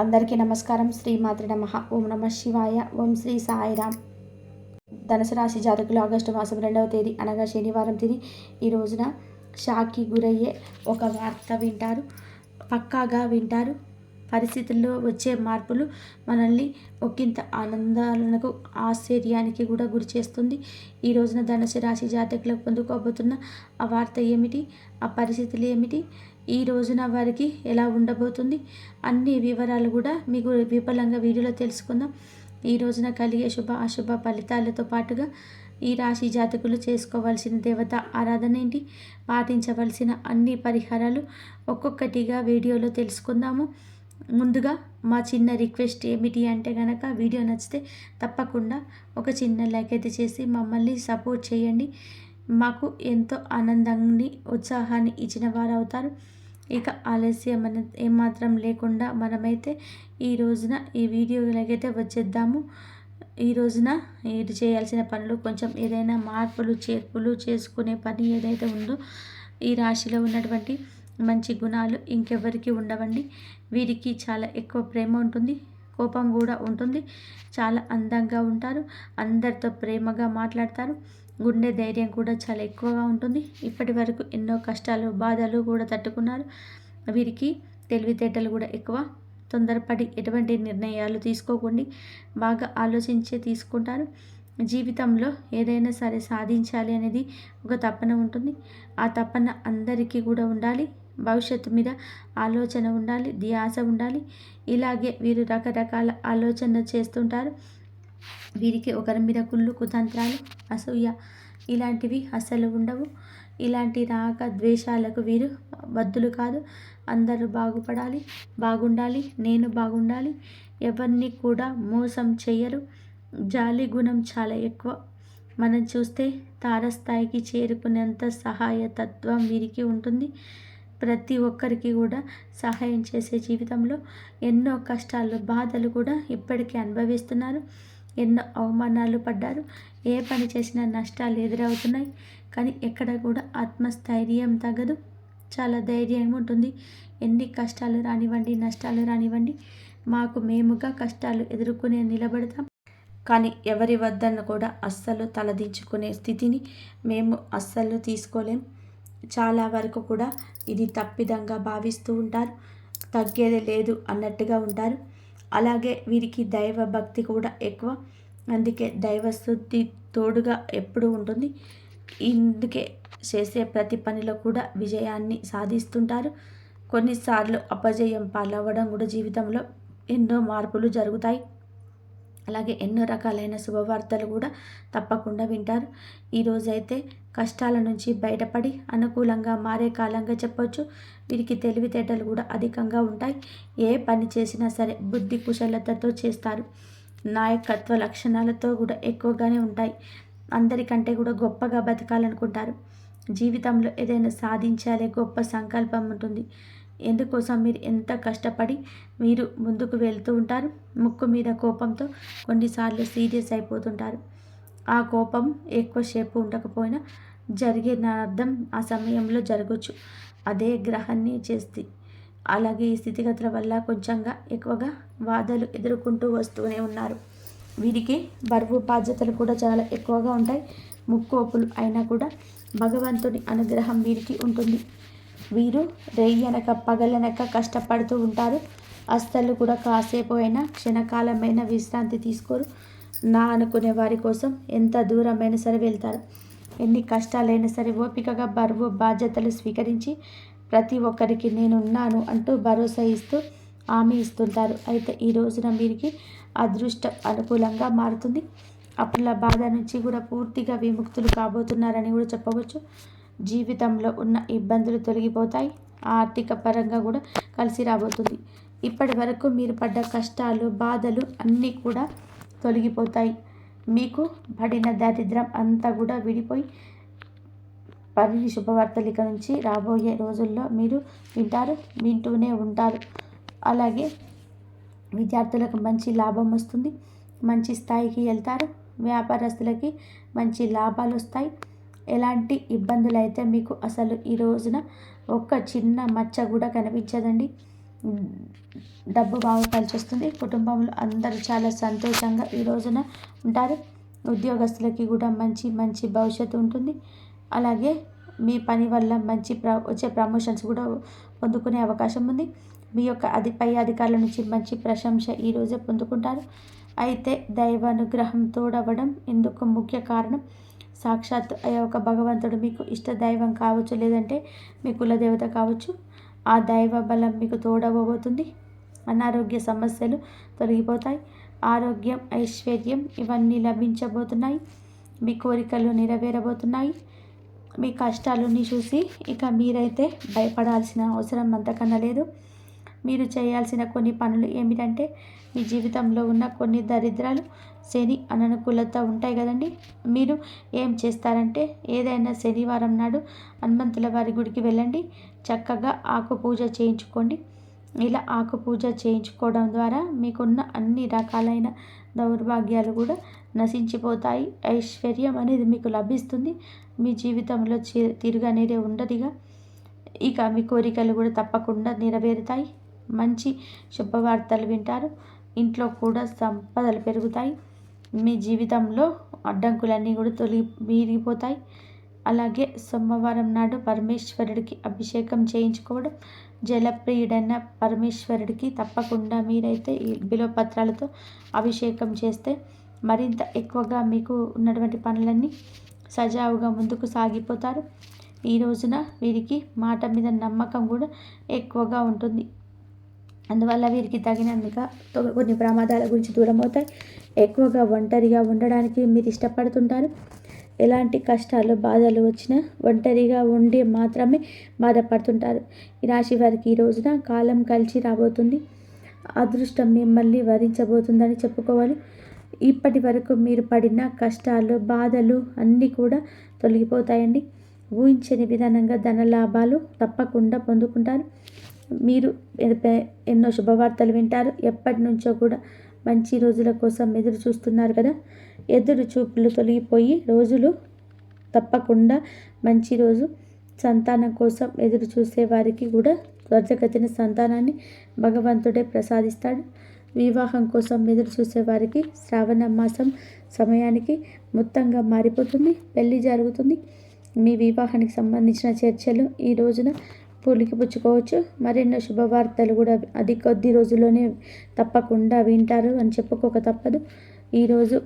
అందరికీ నమస్కారం. శ్రీ మాతృ నమ. ఓం నమ శివాయ. ఓం శ్రీ సాయిరామ్ ధనుసు రాశి జాతకులు ఆగస్టు మాసం రెండవ తేదీ అనగా శనివారం తిని ఈ రోజున షాక్కి గురయ్యే ఒక వార్త వింటారు. పక్కాగా వింటారు. పరిస్థితుల్లో వచ్చే మార్పులు మనల్ని ఒకంత ఆనందాలకు ఆశ్చర్యానికి కూడా గురి చేస్తుంది. ఈ రోజున ధనుసు రాశి జాతకులకు పొందుకోబోతున్న ఆ వార్త ఏమిటి? ఆ పరిస్థితులు ఏమిటి? ఈ రోజున వారికి ఎలా ఉండబోతుంది? అన్ని వివరాలు కూడా మీకు విఫలంగా వీడియోలో తెలుసుకుందాం. ఈ రోజున కలిగే శుభ అశుభ ఫలితాలతో పాటుగా ఈ రాశి జాతకులు చేసుకోవాల్సిన దేవత ఆరాధన ఏంటి? పాటించవలసిన అన్ని పరిహారాలు ఒక్కొక్కటిగా వీడియోలో తెలుసుకుందాము. ముందుగా మా చిన్న రిక్వెస్ట్ ఏమిటి అంటే కనుక వీడియో నచ్చితే తప్పకుండా ఒక చిన్న లైక్ అయితే చేసి మమ్మల్ని సపోర్ట్ చేయండి. మాకు ఎంతో ఆనందాన్ని ఉత్సాహాన్ని ఇచ్చిన వారు అవుతారు ఇక ఆలస్యం మన ఏమాత్రం లేకుండా మనమైతే ఈ రోజున ఈ వీడియోలకైతే వచ్చేద్దాము. ఈ రోజున ఇది చేయాల్సిన పనులు కొంచెం ఏదైనా మార్పులు చేర్పులు చేసుకునే పని ఏదైతే ఉందో ఈ రాశిలో ఉన్నటువంటి మంచి గుణాలు ఇంకెవరికి ఉండవండి. వీరికి చాలా ఎక్కువ ప్రేమ ఉంటుంది కోపం కూడా ఉంటుంది. చాలా అందంగా ఉంటారు అందరితో ప్రేమగా మాట్లాడతారు. గుండె ధైర్యం కూడా చాలా ఎక్కువగా ఉంటుంది. ఇప్పటి వరకు ఎన్నో కష్టాలు బాధలు కూడా తట్టుకున్నారు. వీరికి తెలివితేటలు కూడా ఎక్కువ. తొందరపడి ఎటువంటి నిర్ణయాలు తీసుకోకండి. బాగా ఆలోచించే తీసుకుంటారు. జీవితంలో ఏదైనా సరే సాధించాలి అనేది ఒక తపన ఉంటుంది. ఆ తపన అందరికీ కూడా ఉండాలి. భవిష్యత్తు మీద ఆలోచన ఉండాలి ధ్యాస ఉండాలి. ఇలాగే వీరు రకరకాల ఆలోచన చేస్తుంటారు. వీరికి ఒకరి మీద కుళ్ళు కుతంత్రాలు అసూయ ఇలాంటివి అస్సలు ఉండవు. ఇలాంటి రాక ద్వేషాలకు వీరు బద్దులు కాదు. అందరూ బాగుపడాలి బాగుండాలి నేను బాగుండాలి. ఎవరిని కూడా మోసం చేయరు జాలి గుణం చాలా ఎక్కువ. మనం చూస్తే తారస్థాయికి చేరుకునేంత సహాయతత్వం వీరికి ఉంటుంది. ప్రతి ఒక్కరికి కూడా సహాయం చేసే జీవితంలో ఎన్నో కష్టాలు బాధలు కూడా ఇప్పటికీ అనుభవిస్తున్నారు. ఎన్నో అవమానాలు పడ్డారు. ఏ పని చేసినా నష్టాలు ఎదురవుతున్నాయి. కానీ ఎక్కడ కూడా ఆత్మస్థైర్యం తగ్గదు. చాలా ధైర్యం ఉంటుంది. ఎన్ని కష్టాలు రానివ్వండి నష్టాలు రానివ్వండి. మాకు మేముగా కష్టాలు ఎదుర్కొనే నిలబడతాం. కానీ ఎవరి వద్దన్న కూడా అస్సలు తలదించుకునే స్థితిని మేము అస్సలు తీసుకోలేం. చాలా వరకు కూడా ఇది తప్పిదంగా భావిస్తూ ఉంటారు. తగ్గేది లేదు అన్నట్టుగా ఉంటారు. అలాగే వీరికి దైవ భక్తి కూడా ఎక్కువ. అందుకే దైవశుద్ధి తోడుగా ఎప్పుడు ఉంటుంది. ఇందుకే చేసే ప్రతి పనిలో కూడా విజయాన్ని సాధిస్తుంటారు. కొన్నిసార్లు అపజయం పాలవ్వడం కూడా జీవితంలో ఎన్నో మార్పులు జరుగుతాయి. అలాగే ఎన్నో రకాలైన శుభవార్తలు కూడా తప్పకుండా వింటారు. ఈరోజైతే కష్టాల నుంచి బయటపడి అనుకూలంగా మారే కాలంగా చెప్పవచ్చు వీరికి తెలివితేటలు కూడా అధికంగా ఉంటాయి. ఏ పని చేసినా సరే బుద్ధి కుశలతతో చేస్తారు. నాయకత్వ లక్షణాలతో కూడా ఎక్కువగానే ఉంటాయి. అందరికంటే కూడా గొప్పగా బతకాలనుకుంటారు. జీవితంలో ఏదైనా సాధించాలే గొప్ప సంకల్పం ఉంటుంది. ఎందుకోసం మీరు ఎంత కష్టపడి మీరు ముందుకు వెళ్తూ ఉంటారు? ముక్కు మీద కోపంతో కొన్నిసార్లు సీరియస్ అయిపోతుంటారు. ఆ కోపం ఎక్కువసేపు ఉండకపోయినా జరిగే అర్థం ఆ సమయంలో జరగచ్చు. అదే గ్రహాన్ని చేస్తే. అలాగే ఈ స్థితిగతుల వల్ల కొంచెంగా ఎక్కువగా వాదలు ఎదుర్కొంటూ వస్తూనే ఉన్నారు. వీరికి బరువు బాధ్యతలు కూడా చాలా ఎక్కువగా ఉంటాయి. ముక్కోపులు అయినా కూడా భగవంతుని అనుగ్రహం వీరికి ఉంటుంది. వీరు రేయనక పగలనక కష్టపడుతూ ఉంటారు. అస్సలు కూడా కాసేపు అయినా క్షణకాలమైన విశ్రాంతి తీసుకోరు. నా అనుకునే వారి కోసం ఎంత దూరమైనా సరే వెళ్తారు. ఎన్ని కష్టాలైనా సరే ఓపికగా బరువు బాధ్యతలు స్వీకరించి ప్రతి ఒక్కరికి నేనున్నాను అంటూ భరోసా ఇస్తూ హామీ ఇస్తుంటారు. అయితే ఈ రోజున వీరికి అదృష్టం అనుకూలంగా మారుతుంది. అప్పుల బాధ నుంచి కూడా పూర్తిగా విముక్తులు కాబోతున్నారని కూడా చెప్పవచ్చు. జీవితంలో ఉన్న ఇబ్బందులు తొలగిపోతాయి. ఆర్థిక పరంగా కూడా కలిసి రాబోతుంది. ఇప్పటి వరకు మీరు పడ్డ కష్టాలు బాధలు అన్నీ కూడా తొలగిపోతాయి. మీకు పడిన దారిద్రం అంతా కూడా విడిపోయి పని శుభవార్తలిక నుంచి రాబోయే రోజుల్లో మీరు వింటారు వింటూనే ఉంటారు. అలాగే విద్యార్థులకు మంచి లాభం వస్తుంది. మంచి స్థాయికి వెళ్తారు. వ్యాపారస్తులకి మంచి లాభాలు వస్తాయి. ఎలాంటి ఇబ్బందులు అయితే మీకు అసలు ఈ రోజున ఒక్క చిన్న మచ్చ కూడా కనిపించదండి. డబ్బు బాగా కలిసి కుటుంబంలో అందరూ చాలా సంతోషంగా ఈ రోజున ఉంటారు. ఉద్యోగస్తులకి కూడా మంచి మంచి భవిష్యత్తు ఉంటుంది. అలాగే మీ పని వల్ల మంచి ప్ర వచ్చే ప్రమోషన్స్ కూడా పొందుకునే అవకాశం ఉంది. మీ యొక్క అది పై అధికారుల నుంచి మంచి ప్రశంస ఈరోజే పొందుకుంటారు. అయితే దైవ అనుగ్రహం తోడవడం ఇందుకు ముఖ్య కారణం. సాక్షాత్ ఆ ఒక భగవంతుడు మీకు ఇష్ట దైవం కావచ్చు లేదంటే మీ కులదేవత కావచ్చు. ఆ దైవ బలం మీకు తోడవబోతుంది. అనారోగ్య సమస్యలు తొలగిపోతాయి. ఆరోగ్యం ఐశ్వర్యం ఇవన్నీ లభించబోతున్నాయి. మీ కోరికలు నెరవేరబోతున్నాయి. మీ కష్టాలని చూసి ఇక మీరైతే భయపడాల్సిన అవసరం అంతకన్నా లేదు. మీరు చేయాల్సిన కొన్ని పనులు ఏమిటంటే మీ జీవితంలో ఉన్న కొన్ని దరిద్రాలు శని అననుకూలత ఉంటాయి కదండి. మీరు ఏం చేస్తారంటే ఏదైనా శనివారం నాడు హనుమంతుల వారి గుడికి వెళ్ళండి. చక్కగా ఆకు పూజ చేయించుకోండి. ఇలా ఆకు పూజ చేయించుకోవడం ద్వారా మీకున్న అన్ని రకాలైన దౌర్భాగ్యాలు కూడా నశించిపోతాయి. ఐశ్వర్యం అనేది మీకు లభిస్తుంది. మీ జీవితంలో చి తిరుగు అనేది ఉండదుగా. ఇక మీ కోరికలు కూడా తప్పకుండా నెరవేరుతాయి. మంచి శుభవార్తలు వింటారు. ఇంట్లో కూడా సంపదలు పెరుగుతాయి. మీ జీవితంలో అడ్డంకులన్నీ కూడా తొలగి మీరిగిపోతాయి. అలాగే సోమవారం నాడు పరమేశ్వరుడికి అభిషేకం చేయించుకోవడం జలప్రియుడైన పరమేశ్వరుడికి తప్పకుండా మీరైతే ఈ బిలోపత్రాలతో అభిషేకం చేస్తే మరింత ఎక్కువగా మీకు ఉన్నటువంటి పనులన్నీ సజావుగా ముందుకు సాగిపోతారు. ఈ రోజున వీరికి మాట మీద నమ్మకం కూడా ఎక్కువగా ఉంటుంది. అందువల్ల వీరికి తగినందుగా కొన్ని ప్రమాదాల గురించి దూరం అవుతాయి. ఎక్కువగా ఒంటరిగా ఉండడానికి మీరు ఇష్టపడుతుంటారు. ఎలాంటి కష్టాలు బాధలు వచ్చినా ఒంటరిగా ఉండి మాత్రమే బాధపడుతుంటారు. ఈ రాశి వారికి ఈ రోజున కాలం కలిసి రాబోతుంది. అదృష్టం మిమ్మల్ని వరించబోతుందని చెప్పుకోవాలి. ఇప్పటి వరకు మీరు పడిన కష్టాలు బాధలు అన్నీ కూడా తొలగిపోతాయండి. ఊహించని విధానంగా ధన లాభాలు తప్పకుండా పొందుకుంటారు. మీరు ఎన్నో శుభవార్తలు వింటారు. ఎప్పటి నుంచో కూడా మంచి రోజుల కోసం ఎదురు చూస్తున్నారు కదా. ఎదురు చూపులు తొలగిపోయి రోజులు తప్పకుండా మంచి రోజు సంతానం కోసం ఎదురు చూసే వారికి కూడా త్వరితగతిన సంతానాన్ని భగవంతుడే ప్రసాదిస్తాడు. వివాహం కోసం ఎదురు చూసే వారికి శ్రావణ మాసం సమయానికి మొత్తంగా మారిపోతుంది పెళ్ళి జరుగుతుంది. మీ వివాహానికి సంబంధించిన చర్చలు ఈ రోజున పూలికి పుచ్చుకోవచ్చు. మరెన్నో శుభవార్తలు కూడా అది కొద్ది రోజుల్లోనే తప్పకుండా వింటారు అని చెప్పుకోక తప్పదు. ఈరోజు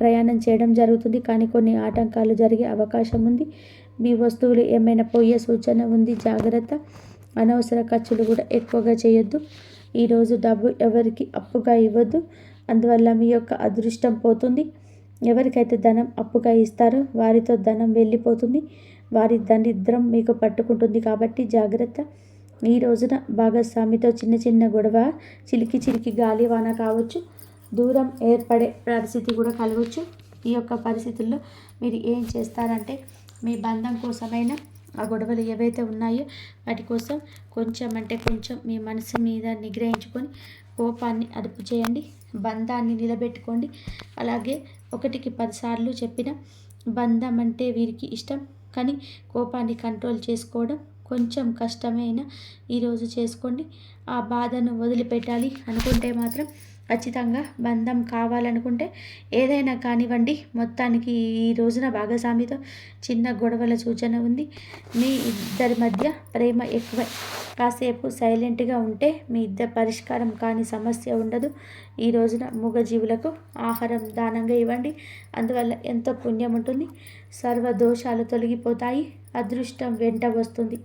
ప్రయాణం చేయడం జరుగుతుంది. కానీ కొన్ని ఆటంకాలు జరిగే అవకాశం ఉంది. మీ వస్తువులు ఏమైనా పోయే సూచన ఉంది? జాగ్రత్త. అనవసర ఖర్చులు కూడా ఎక్కువగా చేయొద్దు. ఈరోజు డబ్బు ఎవరికి అప్పుగా ఇవ్వద్దు. అందువల్ల మీ యొక్క అదృష్టం పోతుంది. ఎవరికైతే ధనం అప్పుగా ఇస్తారో వారితో ధనం వెళ్ళిపోతుంది. వారి దరిద్రం మీకు పట్టుకుంటుంది కాబట్టి జాగ్రత్త. ఈ రోజున భాగస్వామితో చిన్న చిన్న గొడవ చిలికి చిలికి గాలి వాన కావచ్చు. దూరం ఏర్పడే పరిస్థితి కూడా కలగవచ్చు ఈ యొక్క పరిస్థితుల్లో మీరు ఏం చేస్తారంటే మీ బంధం కోసమైనా ఆ గొడవలు ఏవైతే ఉన్నాయో వాటి కోసం కొంచెం అంటే కొంచెం మీ మనసు మీద నిగ్రహించుకొని కోపాన్ని అదుపు చేయండి బంధాన్ని నిలబెట్టుకోండి. అలాగే ఒకటికి పదిసార్లు చెప్పిన బంధం అంటే వీరికి ఇష్టం కానీ కోపాన్ని కంట్రోల్ చేసుకోవడం కొంచెం కష్టమైన ఈరోజు చేసుకోండి. ఆ బాధను వదిలిపెట్టాలి అనుకుంటే మాత్రం ఖచ్చితంగా బంధం కావాలనుకుంటే ఏదైనా కానివ్వండి. మొత్తానికి ఈ రోజున భాగస్వామితో చిన్న గొడవల సూచన ఉంది. మీ ఇద్దరి మధ్య ప్రేమ ఎక్కువ కాసేపు సైలెంట్గా ఉంటే మీ ఇద్దరు పరిష్కారం కాని సమస్య ఉండదు. ఈ రోజున మూగజీవులకు ఆహారం దానంగా ఇవ్వండి. అందువల్ల ఎంతో పుణ్యం ఉంటుంది. సర్వ దోషాలు తొలగిపోతాయి. అదృష్టం వెంట వస్తుంది.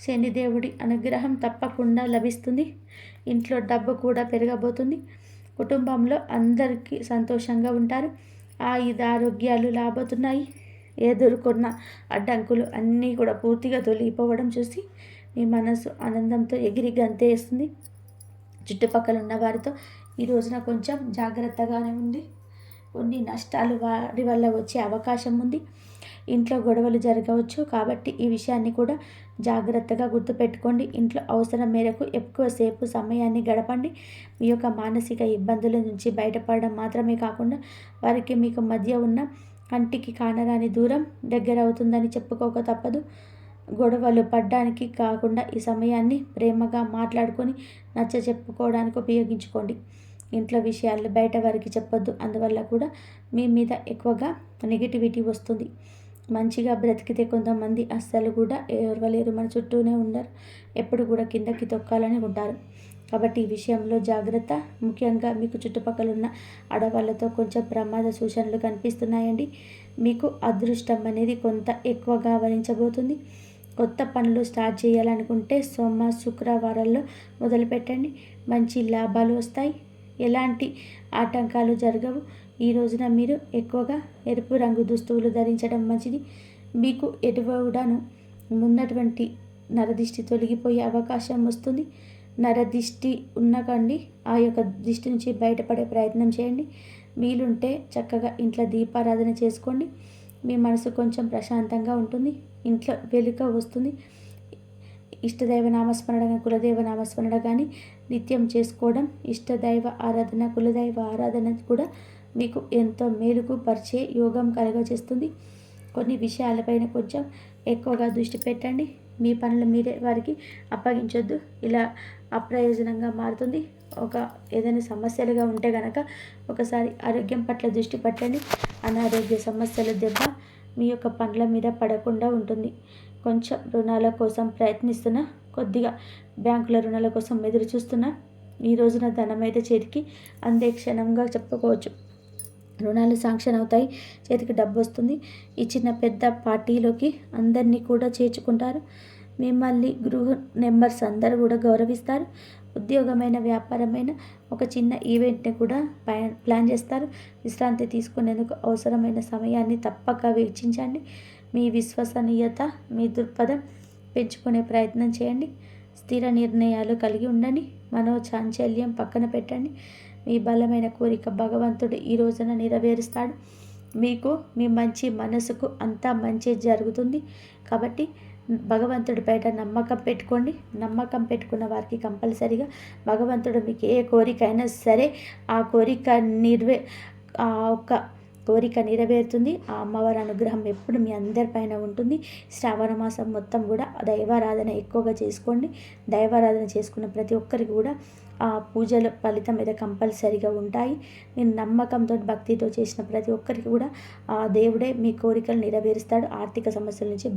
శనిదేవుడి అనుగ్రహం తప్పకుండా లభిస్తుంది. ఇంట్లో డబ్బు కూడా పెరగబోతుంది. కుటుంబంలో అందరికీ సంతోషంగా ఉంటారు. ఆయుధ ఆరోగ్యాలు లాభతున్నాయి ఎదుర్కొన్న అడ్డంకులు అన్నీ కూడా పూర్తిగా తొలగిపోవడం చూసి మీ మనసు ఆనందంతో ఎగిరి గంతేస్తుంది. చుట్టుపక్కల ఉన్న వారితో ఈ రోజున కొంచెం జాగ్రత్తగానే ఉంది కొన్ని నష్టాలు వారి వల్ల వచ్చే అవకాశం ఉంది. ఇంట్లో గొడవలు జరగవచ్చు కాబట్టి ఈ విషయాన్ని కూడా జాగ్రత్తగా గుర్తుపెట్టుకోండి. ఇంట్లో అవసరం మేరకు ఎక్కువసేపు సమయాన్ని గడపండి. మీ యొక్క మానసిక ఇబ్బందుల నుంచి బయటపడడం మాత్రమే కాకుండా వారికి మీకు మధ్య ఉన్న కంటికి కానరాని దూరం దగ్గర అవుతుందని చెప్పుకోక తప్పదు. గొడవలు పడ్డానికి కాకుండా ఈ సమయాన్ని ప్రేమగా మాట్లాడుకొని నచ్చ చెప్పుకోవడానికి ఉపయోగించుకోండి. ఇంట్లో విషయాలు బయట వారికి చెప్పొద్దు. అందువల్ల కూడా మీ మీద ఎక్కువగా నెగిటివిటీ వస్తుంది. మంచిగా బ్రతికితే కొంతమంది అస్సలు కూడా ఎవరు మన చుట్టూనే ఉండరు ఎప్పుడు కూడా కిందకి తొక్కాలని ఉంటారు. కాబట్టి ఈ విషయంలో జాగ్రత్త. ముఖ్యంగా మీకు చుట్టుపక్కల ఉన్న ఆడవాళ్ళతో కొంచెం ప్రమాద సూచనలు కనిపిస్తున్నాయండి. మీకు అదృష్టం అనేది కొంత ఎక్కువగా వరించబోతుంది కొత్త పనులు స్టార్ట్ చేయాలనుకుంటే సోమ శుక్రవారాల్లో మొదలుపెట్టండి. మంచి లాభాలు వస్తాయి. ఎలాంటి ఆటంకాలు జరగవు. ఈ రోజున మీరు ఎక్కువగా ఎరుపు రంగు దుస్తువులు ధరించడం మంచిది. మీకు ఎటువడాను ఉన్నటువంటి నరదిష్టి తొలగిపోయే అవకాశం వస్తుంది. నరదిష్టి ఉన్నకండి. ఆ యొక్క దిష్టి నుంచి బయటపడే ప్రయత్నం చేయండి. వీలుంటే చక్కగా ఇంట్లో దీపారాధన చేసుకోండి. మీ మనసు కొంచెం ప్రశాంతంగా ఉంటుంది. ఇంట్లో వెలుక వస్తుంది. ఇష్టదైవ నామస్మరణ కులదేవ నామస్మరణ కానీ నిత్యం చేసుకోవడం ఇష్టదైవ ఆరాధన కులదైవ ఆరాధన కూడా మీకు ఎంతో మేలుకు పరిచే యోగం కలగజేస్తుంది. కొన్ని విషయాలపైన కొంచెం ఎక్కువగా దృష్టి పెట్టండి. మీ పనులు మీరే వారికి అప్పగించొద్దు. ఇలా అప్రయోజనంగా మారుతుంది. ఒక ఏదైనా సమస్యలుగా ఉంటే కనుక ఒకసారి ఆరోగ్యం పట్ల దృష్టి పెట్టండి. అనారోగ్య సమస్యల దెబ్బ మీ యొక్క పనుల మీద పడకుండా ఉంటుంది. కొంచెం రుణాల కోసం ప్రయత్నిస్తున్న కొద్దిగా బ్యాంకుల రుణాల కోసం ఎదురు చూస్తున్నా ఈ రోజున ధనం అయితే చేతికి అందే క్షణంగా చెప్పుకోవచ్చు. రుణాలు శాంక్షన్ అవుతాయి చేతికి డబ్బు వస్తుంది ఈ చిన్న పెద్ద పార్టీలోకి అందరినీ కూడా చేర్చుకుంటారు. మిమ్మల్ని గృహ నెంబర్స్ అందరూ కూడా గౌరవిస్తారు. ఉద్యోగమైన వ్యాపారమైన ఒక చిన్న ఈవెంట్ని కూడా ప్లాన్ చేస్తారు. విశ్రాంతి తీసుకునేందుకు అవసరమైన సమయాన్ని తప్పక వెచ్చించండి. మీ విశ్వసనీయత మీ దృక్పథం పెంచుకునే ప్రయత్నం చేయండి. స్థిర నిర్ణయాలు కలిగి ఉండండి. మనో చాంచల్యం పక్కన పెట్టండి. మీ బలమైన కోరిక భగవంతుడు ఈ రోజున నెరవేరుస్తాడు. మీకు మీ మంచి మనసుకు అంతా మంచి జరుగుతుంది. కాబట్టి భగవంతుడి బయట నమ్మకం పెట్టుకోండి. నమ్మకం పెట్టుకున్న వారికి కంపల్సరిగా భగవంతుడు మీకు ఏ కోరిక అయినా సరే ఆ కోరిక నిర్వే ఆ ఒక కోరిక నెరవేరుతుంది. ఆ అమ్మవారి అనుగ్రహం ఎప్పుడు మీ అందరిపైన ఉంటుంది. శ్రావణ మాసం మొత్తం కూడా దైవారాధన ఎక్కువగా చేసుకోండి. దైవారాధన చేసుకున్న ప్రతి ఒక్కరికి కూడా ఆ పూజల ఫలితం మీద కంపల్సరీగా ఉంటాయి. నేను నమ్మకంతో భక్తితో చేసిన ప్రతి ఒక్కరికి కూడా ఆ దేవుడే మీ కోరికలు నెరవేరుస్తాడు. ఆర్థిక సమస్యల నుంచి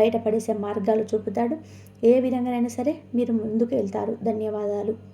బయటపడేసే మార్గాలు చూపుతాడు. ఏ విధంగానైనా సరే మీరు ముందుకు వెళ్తారు. ధన్యవాదాలు.